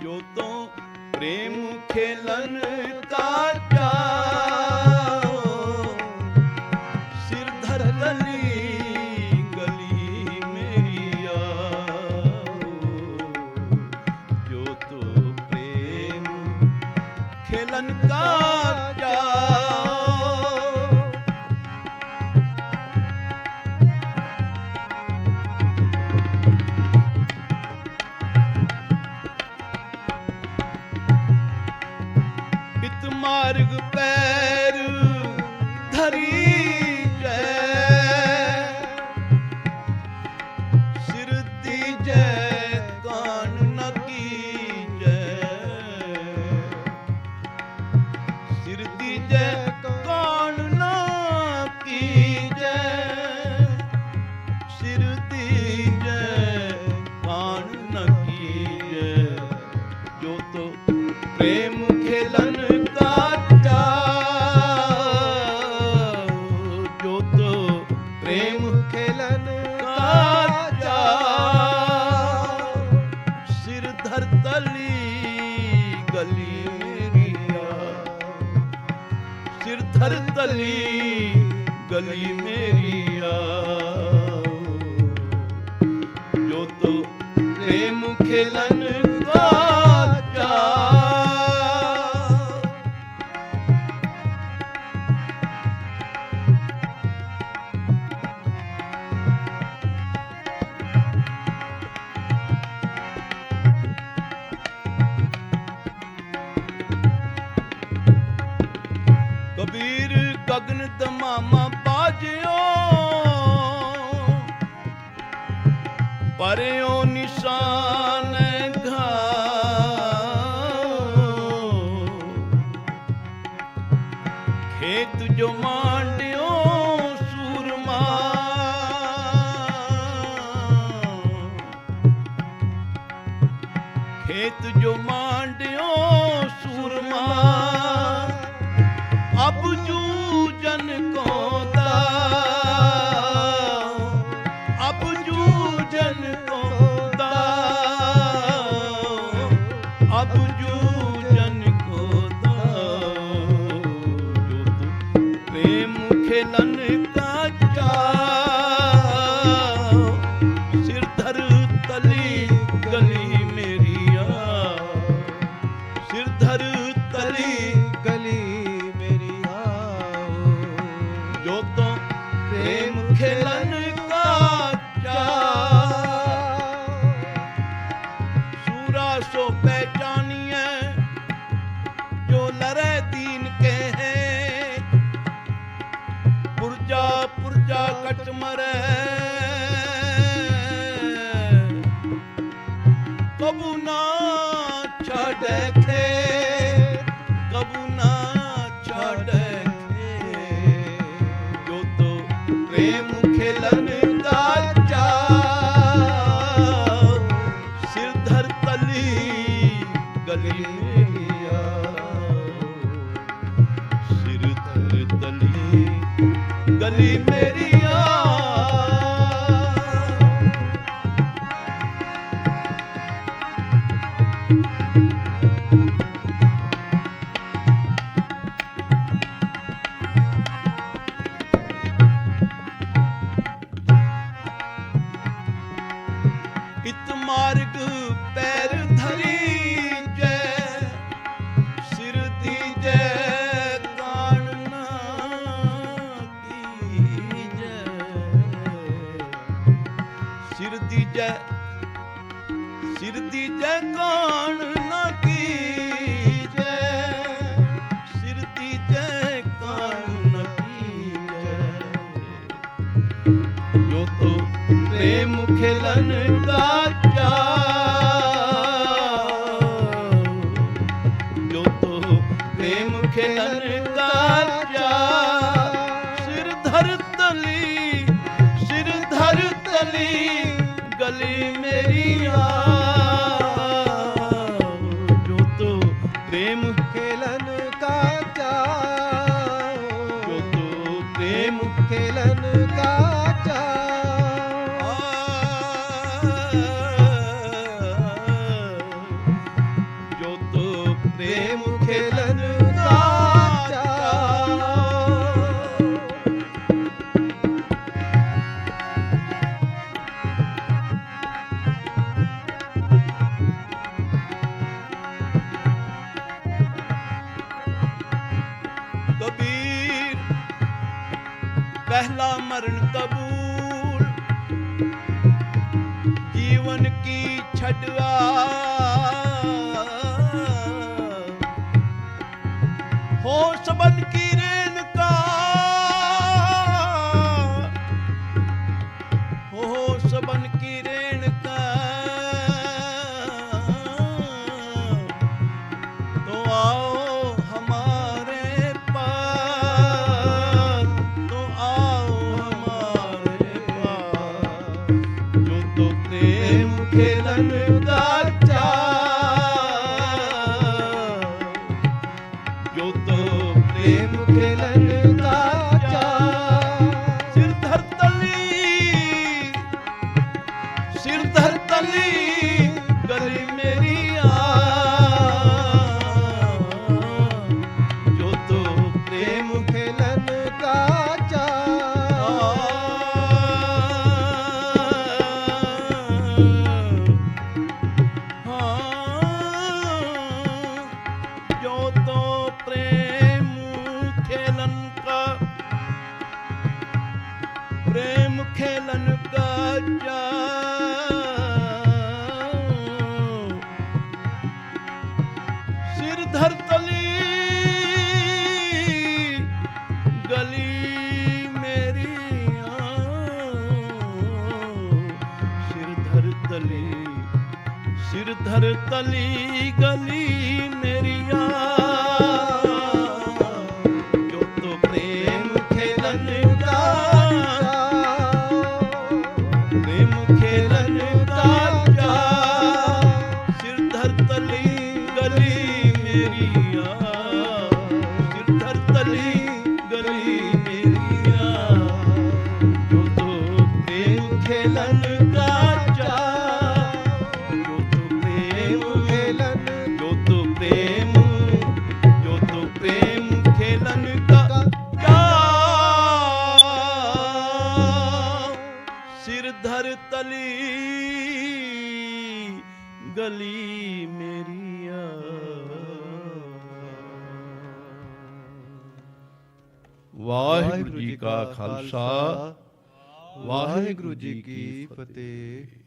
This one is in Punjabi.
ਜੋ ਤੋਂ ਪ੍ਰੇਮ ਖੇਲਨ ਕਾ ਸਿਰ ਧਰ ਗਲੀ ਗਲੀ ਮੇਰੀ ਜੋ ਤੋ ਪ੍ਰੇਮ ਖੇਲਨ ਕਾ मार्ग पे ਤਲੀ ਗਲੀ ਮੇਰੀਆ। ਆ ਸਿਰ ਧਰ ਤਲੀ ਗਲੀ ਮੇਰੀ ਆ ਜੋ ਤੋ ਪ੍ਰੇਮ ਖੇਲਨ ਕਬੀਰ ਗਗਨ ਬਾਜਿਓ। ਪਰਿਓ ਨਿਸ਼ਾਨ ਘਾਓ ਖੇਤ ਜੋ ਮਾਂਡਿਓ ਸੂਰਮਾ। ਖੇਤ ਜੋ ਮਾਂਡਿਓ ਸੂਰਮਾ। gun in ਸੂਰਾ ਸੋ ਪਹਿਚਾਨੀਐ ਜੋ ਲਰੇ ਦੀਨ ਕਹੇ। ਪੁਰਜਾ ਪੁਰਜਾ ਕਟ ਮਰੈ। ਕਬੂ ਨਾ ਛਾੜੈ ਖੇ, ਕਬੂ ਨਾ ਧਰ ਗਲੀ ਮੇਰੀ ਸਿਰ ਧਰ ਤਲੀ ਗਲੀ ਮੇਰੀ ਆ। ਇਤ ਸਿਰ ਦੀਜੈ ਕਾਣ ਨਾ ਕੀਜੈ? ਸਿਰ ਦੀਜੈ ਕਾਣ ਨਾ ਕੀਜੈ? ਜੋ ਤੋ ਪ੍ਰੇਮ ਖੇਲਨ ਕਾ ਚਾਓ ਜੋ ਤੋ ਪ੍ਰੇਮ ਖੇਲਨ ਕਾ ਚਾਓ ਸਿਰ ਧਰ ਤਲੀ, ਸਿਰ ਧਰ ਤਲੀ, ਗਲੀ ਮੇਰੀ ਆ। ਪਹਿਲਾ ਮਰਨ ਤਬੂ ਧਰਤਲੀ ਗਲੀ ਮੇਰੀ ਸਿਰ ਧਰਤਲੀ ਸਿਰ ਧਰਤਲੀ ਗਲੀ ਮੇਰੀ ਆ ਗਲੀ ਮੇਰੀਆ। ਵਾਹਿਗੁਰੂ ਜੀ ਕਾ ਖਾਲਸਾ ਵਾਹਿਗੁਰੂ ਜੀ ਕੀ ਫਤਿਹ।